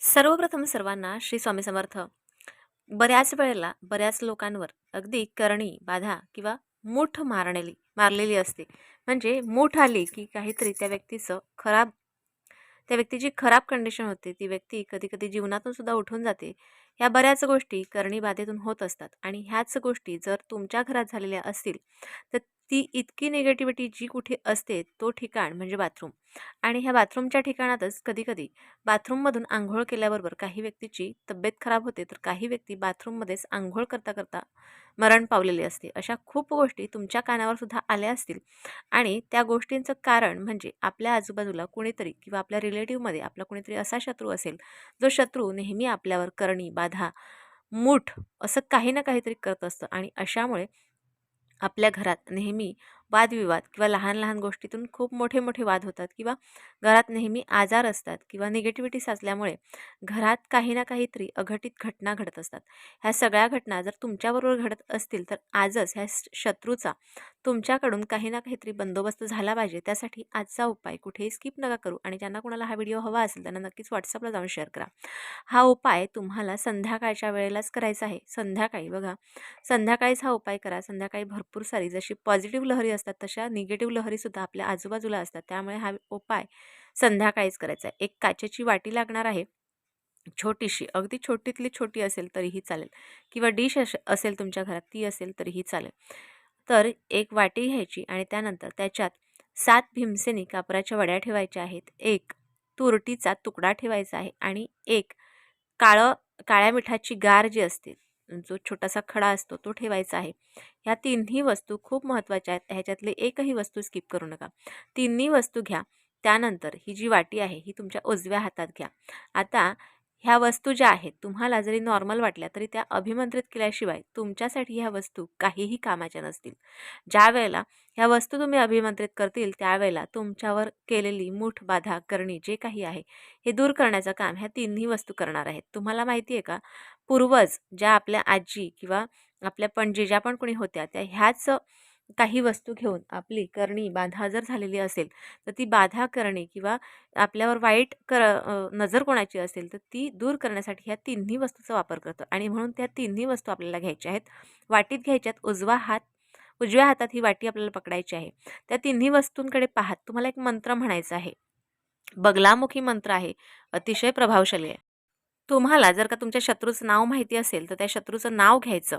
सर्वप्रथम सर्वांना श्री स्वामी समर्थ. बऱ्याच वेळेला बऱ्याच लोकांवर अगदी करणी बाधा किंवा मूठ मारलेली मारलेली असते. म्हणजे मूठ आली की काहीतरी त्या व्यक्तीचं खराब त्या व्यक्तीची खराब कंडिशन होते. ती व्यक्ती कधी कधी जीवनातून सुद्धा उठून जाते. ह्या बऱ्याच गोष्टी करणी बाधेतून होत असतात. आणि ह्याच गोष्टी जर तुमच्या घरात झालेल्या असतील तर ती इतकी निगेटिव्हिटी जी कुठे असते तो ठिकाण म्हणजे बाथरूम आणि ह्या बाथरूमच्या ठिकाणातच कधीकधी बाथरूममधून आंघोळ केल्याबरोबर काही व्यक्तीची तब्येत खराब होते तर काही व्यक्ती बाथरूममध्येच आंघोळ करता करता मरण पावलेली असते. अशा खूप गोष्टी तुमच्या कानावर सुद्धा आल्या असतील. आणि त्या गोष्टींचं कारण म्हणजे आपल्या आजूबाजूला कुणीतरी किंवा आपल्या रिलेटिव्हमध्ये आपला कुणीतरी असा शत्रू असेल जो शत्रू नेहमी आपल्यावर करणी बाधा मूठ असं काही ना काहीतरी करत असतं. आणि अशामुळे आपल्या घरात नेहमी वादविवाद किंवा लहान लहान गोष्टीतून खूप मोठे मोठे वाद होतात किंवा घरात नेहमी आजार असतात किंवा निगेटिव्हिटी साचल्यामुळे घरात काही ना काहीतरी अघटित घटना घडत असतात. ह्या सगळ्या घटना जर तुमच्याबरोबर घडत असतील तर आजच ह्या श- शत्रूचा तुमच्याकडून काही ना काहीतरी बंदोबस्त झाला पाहिजे त्यासाठी आजचा उपाय कुठेही स्किप नका करू आणि ज्यांना कोणाला हा व्हिडिओ हवा असेल त्यांना नक्कीच व्हॉट्सअपला जाऊन शेअर करा. हा उपाय तुम्हाला संध्याकाळच्या वेळेलाच करायचा आहे. संध्याकाळी बघा संध्याकाळीच हा उपाय करा. संध्याकाळी भरपूर सारी जशी पॉझिटिव्ह लहरी असतात तशा निगेटिव्ह लहरीसुद्धा आपल्या आजूबाजूला असतात. त्यामुळे हा उपाय संध्याकाळीच करायचा आहे. एक काचेची वाटी लागणार आहे. छोटीशी अगदी छोटीतली छोटी असेल तरीही चालेल किंवा डिश अस असेल तुमच्या घरात ती असेल तरीही चालेल. तर एक वाटी घ्यायची आणि त्यानंतर त्याच्यात सात भीमसेनी कापराच्या वड्या ठेवायच्या आहेत. एक तुरटीचा तुकडा ठेवायचा आहे आणि एक काळं काळ्या मिठाची गार जी असते जो छोटासा खडा असतो तो ठेवायचा आहे. ह्या तिन्ही वस्तू खूप महत्त्वाच्या आहेत. ह्याच्यातली एकही वस्तू स्किप करू नका. तिन्ही वस्तू घ्या. त्यानंतर ही जी वाटी आहे ही तुमच्या उजव्या हातात घ्या. आता ह्या वस्तू ज्या आहेत तुम्हाला जरी नॉर्मल वाटल्या तरी त्या अभिमंत्रित केल्याशिवाय तुमच्यासाठी ह्या वस्तू काहीही कामाच्या नसतील. ज्या वेळेला ह्या वस्तू तुम्ही अभिमंत्रित करतील त्यावेळेला तुमच्यावर केलेली मूठ बाधा करणी जे काही आहे हे दूर करण्याचं काम ह्या तिन्ही वस्तू करणार आहेत. तुम्हाला माहिती आहे का? पूर्वज ज्या आपल्या आजी किंवा आपल्या पणजी ज्या पण कोणी होत्या त्या ह्याच काही वस्तू घेऊन आपली करणी बाधा जर झालेली असेल तर ती बाधा करणे किंवा आपल्यावर वाईट कर नजर कोणाची असेल तर ती दूर करण्यासाठी ह्या तिन्ही वस्तूचा वापर करतो. आणि म्हणून त्या तिन्ही वस्तू आपल्याला घ्यायच्या आहेत. वाटीत घ्यायच्यात उजवा हात उजव्या हातात ही वाटी आपल्याला पकडायची आहे. त्या तिन्ही वस्तूंकडे पाहत तुम्हाला एक मंत्र म्हणायचा आहे. बगलामुखी मंत्र आहे. अतिशय प्रभावशाली आहे. तुम्हाला जर का तुमच्या शत्रूचं नाव माहिती असेल तर त्या शत्रूचं नाव घ्यायचं.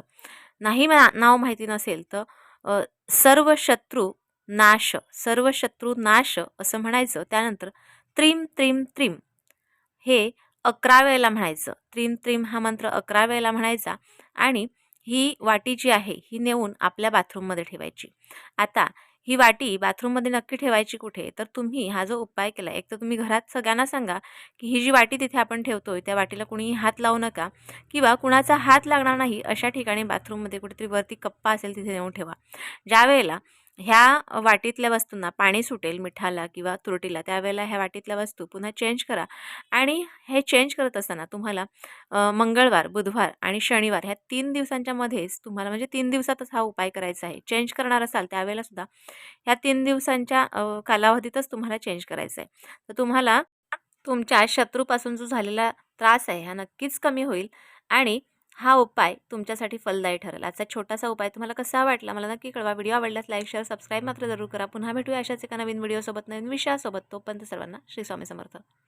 नाही नाव माहिती नसेल तर सर्व शत्रू नाश सर्व शत्रू नाश असं म्हणायचं. त्यानंतर त्रिम त्रिम त्रिम हे अकरा वेळेला म्हणायचं. त्रिम त्रिम हा मंत्र अकरा वेळेला म्हणायचा आणि ही वाटी जी आहे ही नेऊन आपल्या बाथरूममध्ये ठेवायची. आता ही वाटी बाथरूममध्ये नक्की ठेवायची कुठे? तर तुम्ही हा जो उपाय केला एक तर तुम्ही घरात सगळ्यांना सांगा की ही जी वाटी तिथे आपण ठेवतोय त्या वाटीला कुणीही हात लावू नका किंवा कुणाचा हात लागणार नाही अशा ठिकाणी बाथरूममध्ये कुठेतरी वरती कप्पा असेल तिथे नेऊन ठेवा. ज्या वेळेला ह्या वाटीतल्या वस्तूंना पाणी सुटेल मिठाला किंवा तुरटीला त्यावेळेला ह्या वाटीतल्या वस्तू पुन्हा चेंज करा. आणि हे चेंज करत असताना तुम्हाला मंगळवार बुधवार आणि शनिवार ह्या तीन दिवसांच्या मध्येच तुम्हाला म्हणजे तीन दिवसातच हा उपाय करायचा आहे. चेंज करणार असाल त्यावेळेला सुद्धा ह्या तीन दिवसांच्या कालावधीतच तुम्हाला चेंज करायचं आहे. तर तुम्हाला तुमच्या शत्रूपासून जो झालेला त्रास आहे हा नक्कीच कमी होईल आणि हा उपाय तुमच्यासाठी फलदायी ठरेल. आजचा छोटासा उपाय तुम्हाला कसा वाटला? मला नक्की कळवा. व्हिडिओ आवडल्यास लाईक शेअर सबस्क्राईब मात्र जरूर करा. पुन्हा भेटूया अशाच एका नवीन व्हिडिओसोबत नवीन विषयासोबत. तोपर्यंत सर्वांना श्री स्वामी समर्थ.